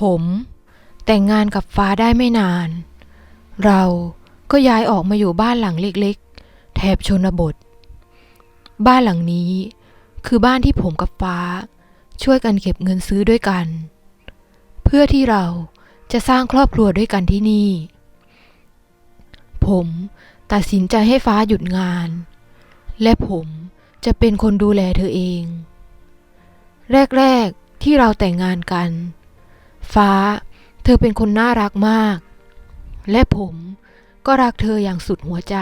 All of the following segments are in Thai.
ผม แต่งงานกับฟ้าได้ไม่นาน เราก็ย้ายออกมาอยู่บ้านหลังเล็กๆ แถบชนบท บ้านหลังนี้คือบ้านที่ผมกับฟ้า ช่วยกันเก็บเงินซื้อด้วยกัน เพื่อที่เราจะสร้างครอบครัวด้วยกันที่นี่ ผมตัดสินใจให้ฟ้าหยุดงาน และผมจะเป็นคนดูแลเธอเอง แรก ๆ ที่เราแต่งงานกัน ฟ้า เธอเป็นคนน่ารักมาก และผมก็รักเธออย่างสุดหัวใจ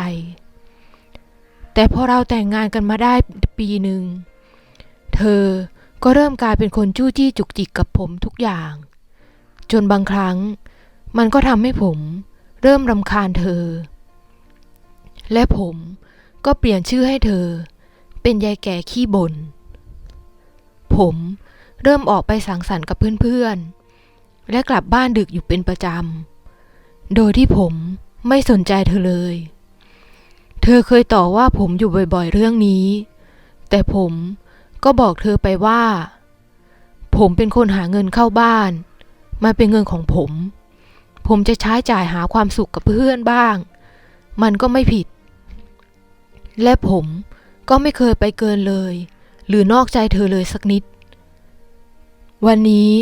แต่พอเราแต่งงานกันมาได้ปีหนึ่ง เธอก็เริ่มกลายเป็นคนจู้จี้จุกจิกกับผมทุกอย่าง จนบางครั้งมันก็ทำให้ผมเริ่มรำคาญเธอ และผมก็เปลี่ยนชื่อให้เธอ เป็นยายแก่ขี้บน่นผมเริ่มออกไปสังสรรค์กับเพื่อนๆ และกลับบ้านดึกอยู่เป็นประจำ โดยที่ผมไม่สนใจเธอเลย เธอเคยต่อว่าผมอยู่บ่อยๆเรื่องนี้ แต่ผมก็บอกเธอไปว่า ผมเป็นคนหาเงินเข้าบ้าน มันเป็นเงินของผม ผมจะใช้จ่ายหาความสุขกับเพื่อนบ้าง มันก็ไม่ผิด และผมก็ไม่เคยไปเกินเลย หรือนอกใจเธอเลยสักนิด วันนี้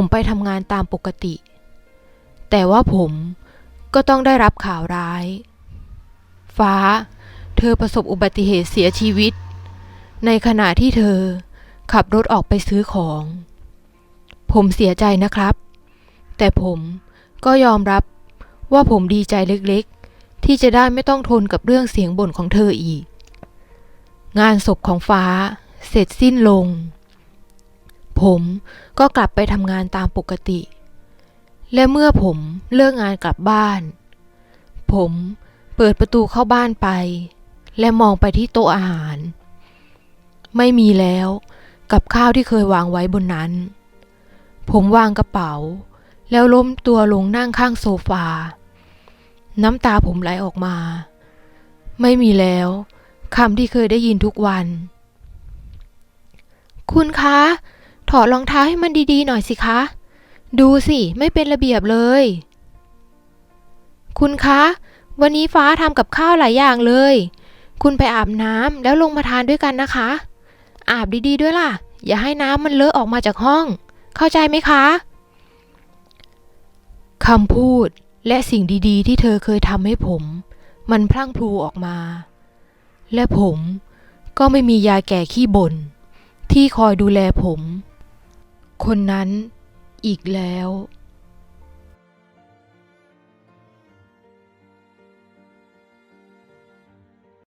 ผมไปทำงานตามปกติ แต่ว่าผมก็ต้องได้รับข่าวร้าย ฟ้า เธอประสบอุบัติเหตุเสียชีวิต ในขณะที่เธอขับรถออกไปซื้อของ ผมเสียใจนะครับ แต่ผมก็ยอมรับว่าผมดีใจเล็กๆ ที่จะได้ไม่ต้องทนกับเรื่องเสียงบ่นของเธออีก งานศพของฟ้าเสร็จสิ้นลง ผมก็กลับไปทำงานตามปกติ และเมื่อผมเลิกงานกลับบ้าน ผมเปิดประตูเข้าบ้านไป และมองไปที่โต๊ะอาหาร ไม่มีแล้วกับข้าวที่เคยวางไว้บนนั้น ผมวางกระเป๋า แล้วล้มตัวลงนั่งข้างโซฟา น้ำตาผมไหลออกมา ไม่มีแล้วคำที่เคยได้ยินทุกวัน คุณคะ ถอดรองเท้าให้มันดีๆ หน่อยสิคะ ดูสิ ไม่เป็นระเบียบเลย คุณคะ วันนี้ฟ้าทำกับข้าวหลายอย่างเลย คุณไปอาบน้ำแล้วลงมาทานด้วยกันนะคะ อาบดีๆด้วยล่ะ อย่าให้น้ำมันเลอะออกมาจากห้อง เข้าใจไหมคะคำพูดและสิ่งดีๆ ที่เธอเคยทำให้ผม มันพลั่งพลูออกมา และผมก็ไม่มียายแก่ขี้บ่นที่คอยดูแลผม คนนั้นอีกแล้ว